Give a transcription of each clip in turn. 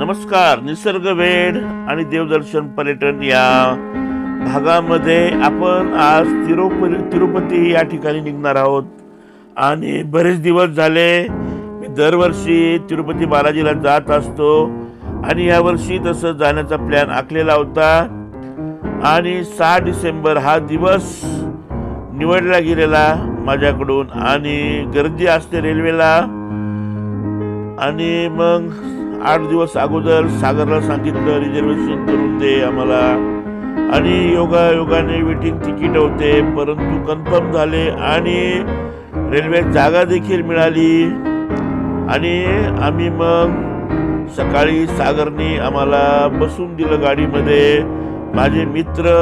नमस्कार निसर्ग वेड आणि देवदर्शन पर्यटन या भागामध्ये आपण आज तिरुपती तिरुपती या ठिकाणी निघणार आहोत. आणि बरेच दिवस झाले मी दरवर्षी तिरुपती बालाजीला जात असतो. आणि यावर्षी तसं जाण्याचा प्लॅन आखलेला होता. आणि सहा डिसेंबर हा दिवस निवडला गेलेला माझ्याकडून. आणि गर्दी असते रेल्वेला. आणि मग आठ दिवस अगोदर सागरला सांगितलं रिझर्वेशन करून दे आम्हाला. आणि योगा योगाने वेटिंग तिकीट होते परंतु कन्फर्म झाले आणि रेल्वेत जागा देखील मिळाली. आणि आम्ही मग सकाळी सागरने आम्हाला बसून दिलं गाडीमध्ये. माझे मित्र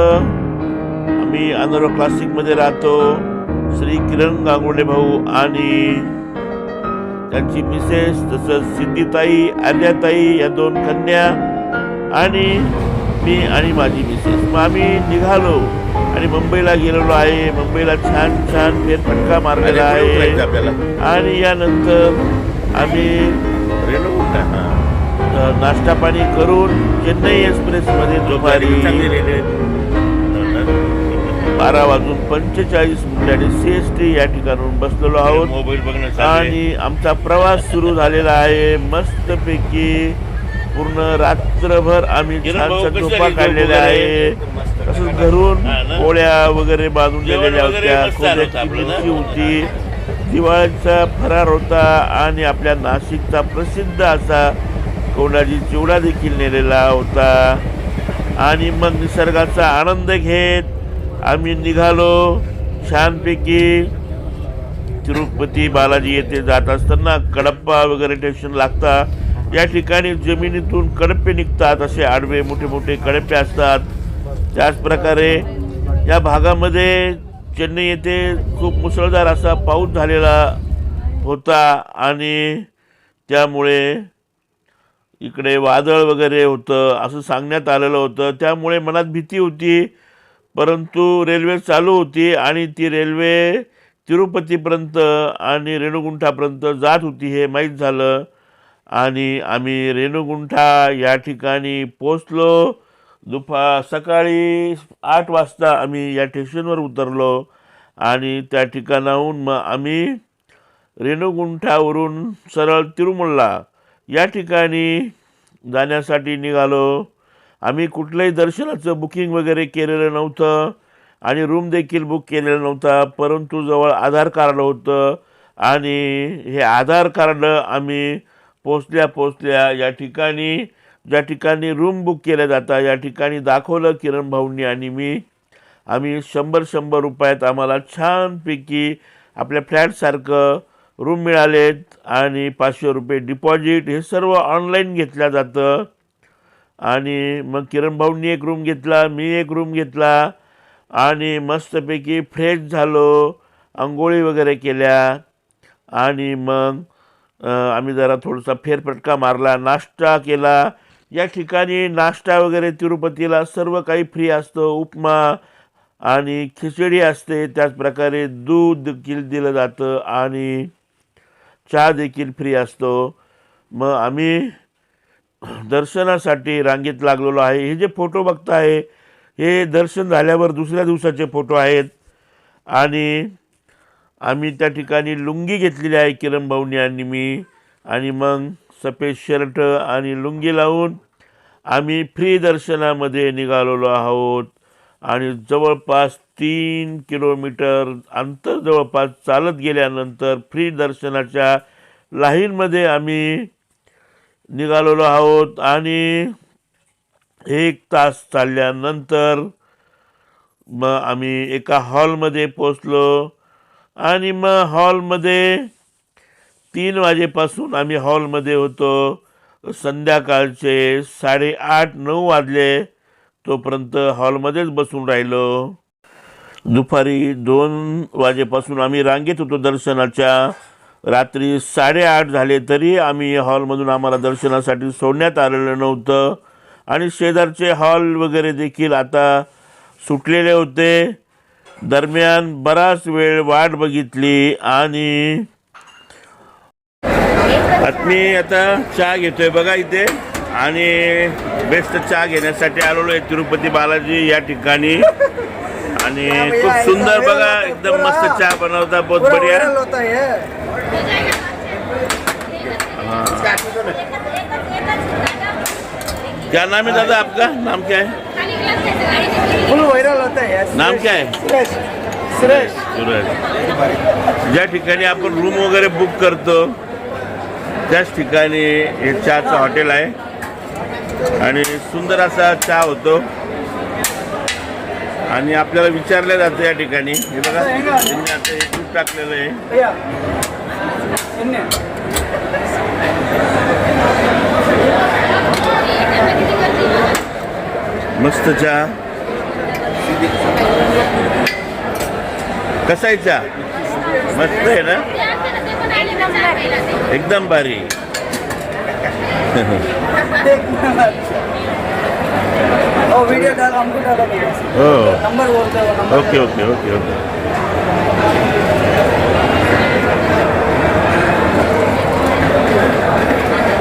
आम्ही अनरो क्लासिकमध्ये राहतो श्री किरण गांगुडे भाऊ आणि त्यांची मिसेस तसंच सिद्धिताई आर्याताई या दोन कन्या आणि मी आणि माझी मिसेस. मग आम्ही निघालो आणि मुंबईला गेलेलो आहे. मुंबईला छान छान फेरफटका मारलेला आहे. आणि यानंतर आम्ही नाश्ता पाणी करून चेन्नई एक्सप्रेसमध्ये दुपारी बारा वाजून पंचेचाळीस मिनिटांनी सी एस टी या ठिकाणून बसलेलो आहोत मोबाईल. आणि आमचा प्रवास सुरू झालेला आहे मस्तपैकी पूर्ण रात्रभर आम्ही झोपा काढलेल्या? आहे. तसंच घरून? पोळ्या वगैरे दिलेल्या वगैरे होत्या? मिरची होती दिवाळीचा फरार होता आणि आपल्या नाशिकचा प्रसिद्ध असा कोंडाजी चिवडा देखील नेलेला होता आणि मग निसर्गाचा आनंद घेत आम्ही निघालो छानपैकी तिरुपती बालाजी येथे जात असताना कडप्पा वगैरे स्टेशन लागता. या ठिकाणी जमिनीतून कडप्पे निघतात असे आडवे मोठे मोठे कडप्पे असतात. त्याच प्रकारे या भागामध्ये चेन्नई येथे खूप मुसळधार असा पाऊस झालेला होता आणि त्यामुळे इकडे वादळ वगैरे होतं असं सांगण्यात आलेलं होतं. त्यामुळे मनात भीती होती परंतु रेल्वे चालू होती आणि ती रेल्वे तिरुपतीपर्यंत आणि रेणुगुंठापर्यंत जात होती हे माहीत झालं. आणि आम्ही रेणुगुंठा या ठिकाणी पोचलो दुपा सकाळी आठ वाजता आम्ही या स्टेशनवर उतरलो आणि त्या ठिकाणाहून मग आम्ही रेणुगुंठावरून सरळ तिरुमल्ला या ठिकाणी जाण्यासाठी निघालो. आम्ही कुठल्याही दर्शनाचं बुकिंग वगैरे केलेलं नव्हतं. आणि रूम देखील बुक केलेला नव्हता. परंतु जवळ आधार कार्ड होतं. आणि हे आधार कार्ड आम्ही पोचल्या पोचल्या या ठिकाणी ज्या ठिकाणी रूम बुक केल्या जातात या ठिकाणी दाखवलं किरण भाऊंनी आणि मी. आम्ही शंभर शंभर रुपयात आम्हाला छानपैकी आपल्या फ्लॅटसारखं रूम मिळालेत. आणि पाचशे रुपये डिपॉझिट हे सर्व ऑनलाईन घेतलं जातं. आणि मग किरण भाऊंनी एक रूम घेतला मी एक रूम घेतला आणि मस्तपैकी फ्रेश झालो आंघोळी वगैरे केल्या आणि मग आम्ही जरा थोडासा फेरफटका मारला नाश्ता केला. या ठिकाणी नाश्ता वगैरे तिरुपतीला सर्व काही फ्री असतं उपमा आणि खिचडी असते त्याचप्रकारे दूध देखील दिलं जातं आणि चहा देखील फ्री असतो. मग आम्ही दर्शनासाठी रांगेत लागलेलो आहे. हे जे फोटो बघताय हे दर्शन झाल्यावर दुसऱ्या दिवसाचे फोटो आहेत. आणि आम्ही त्या ठिकाणी लुंगी घेतलेली आहे किरण भाऊनी आणि मी. आणि मग सफेद शर्ट आणि लुंगी लावून आम्ही फ्री दर्शनामध्ये निघालेलो आहोत. आणि जवळपास तीन किलोमीटर अंतर जवळपास चालत गेल्यानंतर फ्री दर्शनाच्या लाईनमध्ये आम्ही निघालेलो आहोत आणि एक तास चालल्यानंतर मग आम्ही एका हॉलमध्ये पोचलो आणि मग हॉलमध्ये तीन वाजेपासून आम्ही हॉलमध्ये होतो. संध्याकाळचे साडेआठ नऊ वाजले. तोपर्यंत हॉलमध्येच बसून राहिलो. दुपारी दोन वाजेपासून आम्ही रांगेत होतो दर्शनाच्या. रात्री साडेआठ झाले तरी आम्ही हॉलमधून आम्हाला दर्शनासाठी सोडण्यात आलेलं नव्हतं. आणि शेजारचे हॉल वगैरे देखील आता सुटलेले होते. दरम्यान बराच वेळ वाट बघितली आणि मी आता चहा घेतोय बघा इथे. आणि बेस्ट चहा घेण्यासाठी आलेलो आहे तिरुपती बालाजी या ठिकाणी. आणि खूप सुंदर बघा एकदम मस्त चहा बनवता बहुत बढिया. क्या नाम है दादा आपका? नाम क्या है? फुल होता है. नाम क्या है? सुरेश. सुरेश. ज्या ठिकाणी आपण रूम वगैरे बुक करतो त्याच ठिकाणी हे चहाचं हॉटेल आहे. आणि सुंदर असा चहा होतो. आणि आपल्याला विचारलं जातं या ठिकाणी. हे बघा त्यांनी आता हे दूध टाकलेलं आहे. मस्त चहा. कसा आहे चहा? मस्त आहे ना? एकदम भारी. ओ वीडियो डाल हमको डालो भैया हो नंबर बोलते हो number okay okay okay okay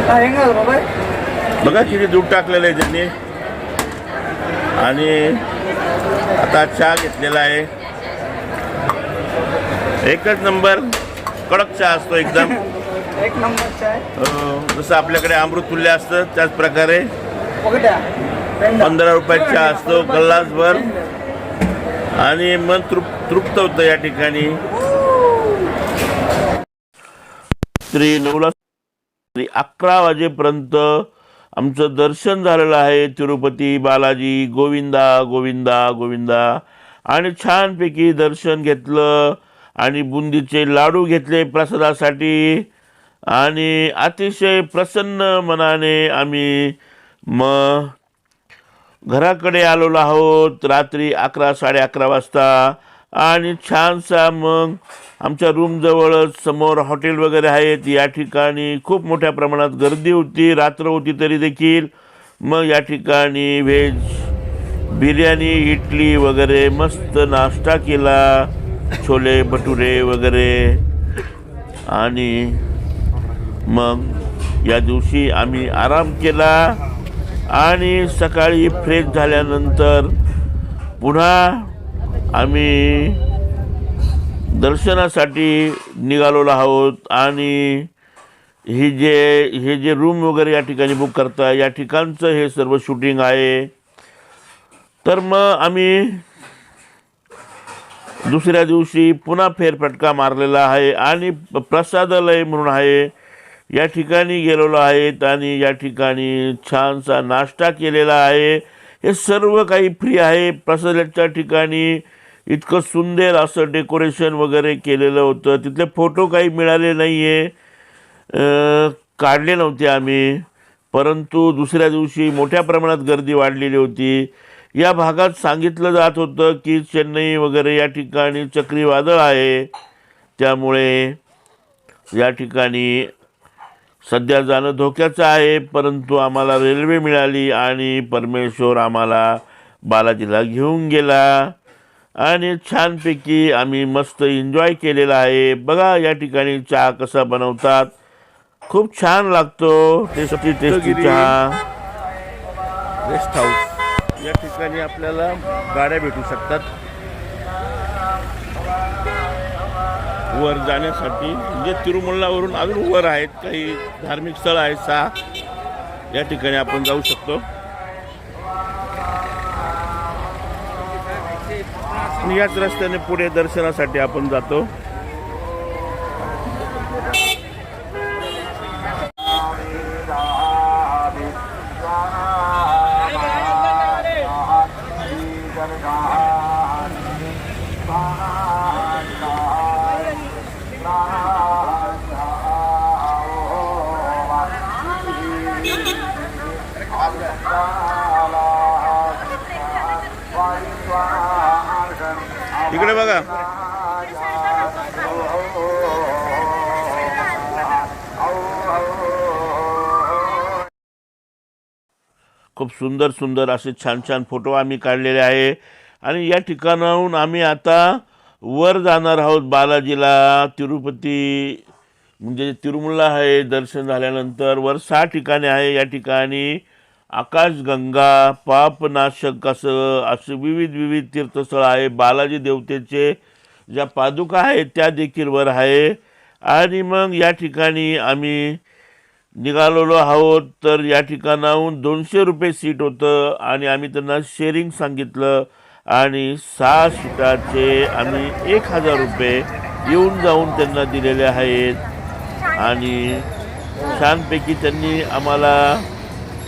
हाँ हेंगा बाबा बघा किती दूध टाकलेलं आहे त्यांनी आणि आता चहा घेतलेला आहे एकच नंबर कडक चहा असतो एकदम एक नंबर चाय अं, जसं आपल्याकडे अमृतुल्य असतं त्याच प्रकारे ఒకటా రెండా पंधरा रुपयाचा असतो गल्लासभर. आणि मन तृप तृप्त होतं या ठिकाणी. श्री नऊला अकरा वाजेपर्यंत आमचं दर्शन झालेलं आहे तिरुपती बालाजी गोविंदा गोविंदा गोविंदा. आणि छानपैकी दर्शन घेतलं आणि बुंदीचे लाडू घेतले प्रसादासाठी. आणि अतिशय प्रसन्न मनाने आम्ही मग घराकडे आलेलो आहोत. रात्री अकरा साडे अकरा वाजता. आणि छानसा मग आमच्या रूमजवळच समोर हॉटेल वगैरे आहेत. या ठिकाणी खूप मोठ्या प्रमाणात गर्दी होती. रात्र होती तरी देखील. मग या ठिकाणी व्हेज बिर्याणी इडली वगैरे मस्त नाश्ता केला. छोले भटुरे वगैरे. आणि मग या दिवशी आम्ही आराम केला. आणि सकाळी फ्रेश झाल्यानंतर पुन्हा आम्ही दर्शनासाठी निघालेलो आहोत आणि ही जे हे जे रूम वगैरे या ठिकाणी बुक करता या ठिकाणचं हे सर्व शूटिंग आहे. तर मग आम्ही दुसऱ्या दिवशी पुन्हा फेरफटका मारलेला आहे आणि प्रसादालय म्हणून आहे. या ठिकाणी गेलेलो आहेत आणि या ठिकाणी छानसा नाश्ता केलेला आहे. हे सर्व काही फ्री आहे. प्रसादाच्या ठिकाणी इतकं सुंदर असं डेकोरेशन वगैरे केलेलं होतं. तिथले फोटो काही मिळाले नाही आहे काढले नव्हते आम्ही. परंतु दुसऱ्या दिवशी मोठ्या प्रमाणात गर्दी वाढलेली होती. या भागात सांगितलं जात होतं की चेन्नई वगैरे या ठिकाणी चक्रीवादळ आहे. त्यामुळे या ठिकाणी सध्या जाणं धोक्याचं आहे परंतु आम्हाला रेल्वे मिळाली आणि परमेश्वर आम्हाला बालाजीला घेऊन गेला. आणि छानपैकी आम्ही मस्त एन्जॉय केलेला आहे. बघा या ठिकाणी चहा कसा बनवतात. खूप छान लागतो. टेस्टी टेस्टी चहा. रेस्ट हाऊस या ठिकाणी आपल्याला गाड्या भेटू शकतात. वर जाण्यासाठी म्हणजे तिरुमल्लावरून अजून वर आहेत काही धार्मिक स्थळ आहेत सहा या ठिकाणी आपण जाऊ शकतो आणि याच रस्त्याने पुढे दर्शनासाठी आपण जातो इकडे खूप सुंदर सुंदर असे छान छान फोटो आम्ही काढलेले आहे. आणि या ठिकाणाहून आम्ही आता वर जाणार आहोत बालाजीला. तिरुपती म्हणजे तिरुमला आहे दर्शन झाल्यानंतर वर सहा ठिकाणे आहे या ठिकाणी. आकाशगंगा पापनाशक असं असं विविध विविध तीर्थस्थळ आहे. बालाजी देवतेचे ज्या पादुका आहेत त्या देखील वर आहे. आणि मग या ठिकाणी आम्ही निघालेलो आहोत तर या ठिकाणाहून दोनशे रुपये सीट होतं आणि आम्ही त्यांना शेअरिंग सांगितलं. आणि सहा सीटाचे आम्ही एक हजार रुपये येऊन जाऊन त्यांना दिलेले आहेत. आणि छानपैकी त्यांनी आम्हाला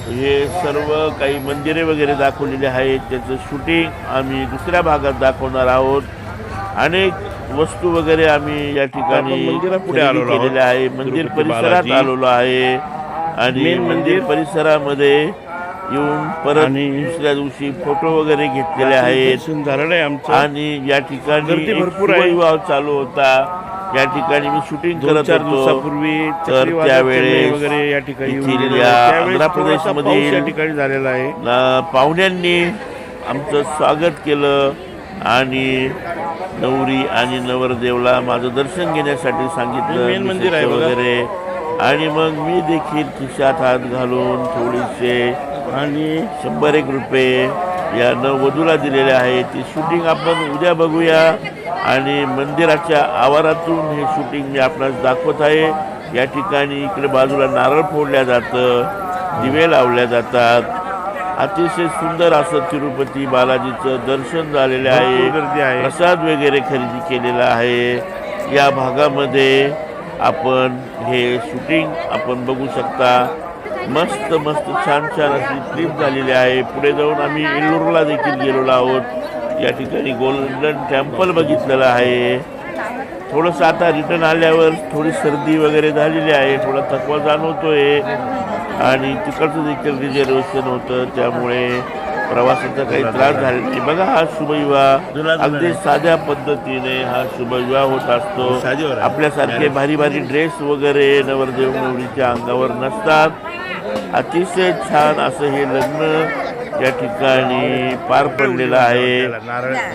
हे सर्व काही मंदिरे वगैरे दाखवलेली आहेत. त्याचं शूटिंग आम्ही दुसऱ्या भागात दाखवणार आहोत. अनेक वस्तू वगैरे आम्ही या ठिकाणी आलेलो आहोत. केलेल्या आहे मंदिर परिसरात. आलेलो आहे आणि मंदिर. परिसरामध्ये येऊन परत दुसऱ्या दिवशी फोटो वगैरे घेतलेले आहेत आणि या ठिकाणी भरपूर. शुभविवाह चालू होता या ठिकाणी मी शूटिंग करत दिवसापूर्वी तर त्यावेळेस वगैरे या ठिकाणी आंध्र प्रदेशमधील पाऊस या ठिकाणी झालेला आहे पाहुण्यांनी आमचं स्वागत केलं आणि नवरी आणि नवरदेवला माझं दर्शन घेण्यासाठी सांगितलं मेन मंदिर आहे. वगैरे. आणि मग मी देखील खिशात हात घालून थोडीसे आणि शंभर एक रुपये या नववधूला दिलेले आहे. ती शूटिंग आपण उद्या बघूया. आणि मंदिराच्या आवारातून हे शूटिंग मी आपणास दाखवत आहे. या ठिकाणी इकडे बाजूला नारळ फोडल्या जातं दिवे लावल्या जातात. अतिशय सुंदर असं तिरुपती बालाजीचं दर्शन झालेलं आहे. गर्दी आहे. प्रसाद वगैरे खरेदी केलेला आहे. या भागामध्ये आपण हे शूटिंग आपण बघू शकता. मस्त मस्त छान छान अशी ट्रिप झालेली आहे. पुढे जाऊन आम्ही एल्लूरला देखील गेलेलो आहोत. या ठिकाणी गोल्डन टेम्पल बघितलेलं आहे. थोडंसं आता रिटर्न आल्यावर थोडी सर्दी वगैरे झालेली आहे. थोडा थकवा जाणवतोय. आणि तिकडचं देखील रिझर्वेशन होतं त्यामुळे प्रवासाचा काही त्रास झाला नाही बघा हा शुभविवाह अगदी साध्या पद्धतीने हा शुभविवाह होत असतो. आपल्यासारखे भारी भारी ड्रेस वगैरे नवरदेव नवरीच्या अंगावर नसतात अतिशय छान असं हे लग्न या ठिकाणी पार पडलेलं आहे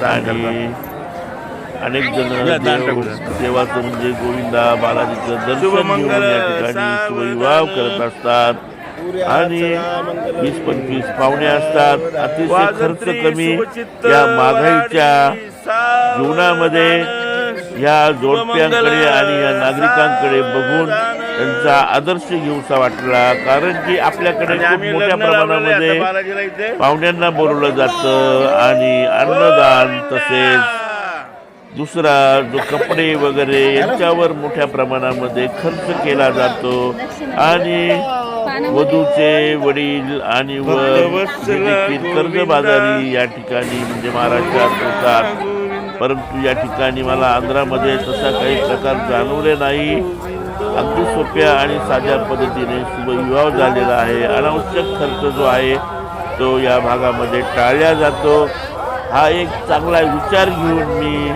आणि अनेक जण. देवाचं म्हणजे गोविंदा बालाजीचं दर्शन या ठिकाणी. शुभविवाह करत असतात आणि वीस पंचवीस पाहुणे असतात. अतिशय खर्च कमी या महागाईच्या जीवनामध्ये या जोडप्यांकडे आणि या नागरिकांकडे बघून त्यांचा आदर्श घेऊसा वाटला. कारण की आपल्याकडे खूप मोठ्या प्रमाणामध्ये पाहुण्यांना बोलवलं जातं आणि अन्नदान तसेच दुसरा जो कपडे वगैरे यांच्यावर मोठ्या प्रमाणामध्ये खर्च केला जातो. आणि वधूचे वडील आणि व देखील कर्जबाजारी या ठिकाणी म्हणजे महाराष्ट्रात होतात. परंतु या ठिकाणी मला आंध्रामध्ये तसा काही प्रकार जाणवले नाही. अगदी सोप्या आणि साध्या पद्धतीने शुभविवाह झालेला आहे. अनावश्यक खर्च जो आहे तो या भागामध्ये टाळला जातो. हा एक चांगला विचार घेऊन मी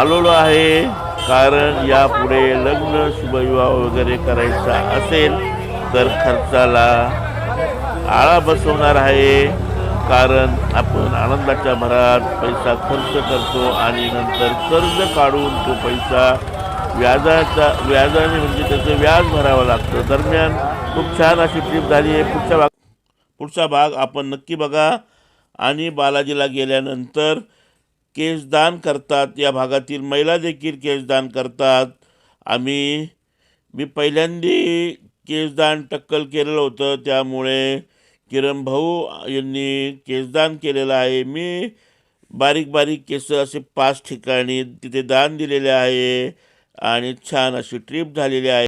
आलेलो आहे. कारण यापुढे लग्न शुभविवाह वगैरे करायचा असेल तर खर्चाला आळा बसवणार आहे. कारण आपण आनंदाच्या भरात पैसा खर्च करतो आणि नंतर कर्ज काढून तो पैसा व्याजाचा व्याजाने म्हणजे त्याचं व्याज भरावं लागतं. दरम्यान खूप छान अशी ट्रिप झाली आहे. पुढच्या भाग पुढचा भाग आपण नक्की बघा. आणि बालाजीला गेल्यानंतर केशदान करतात. या भागातील महिला देखील केशदान करतात. आम्ही मी पहिल्यांदी केसदान टक्कल केलेलं होतं. त्यामुळे किरण भाऊ यांनी केसदान केलेलं आहे. मी बारीक बारीक केस असे पाच ठिकाणी तिथे दान दिलेले आहे. आणि छान अशी ट्रिप झालेली आहे.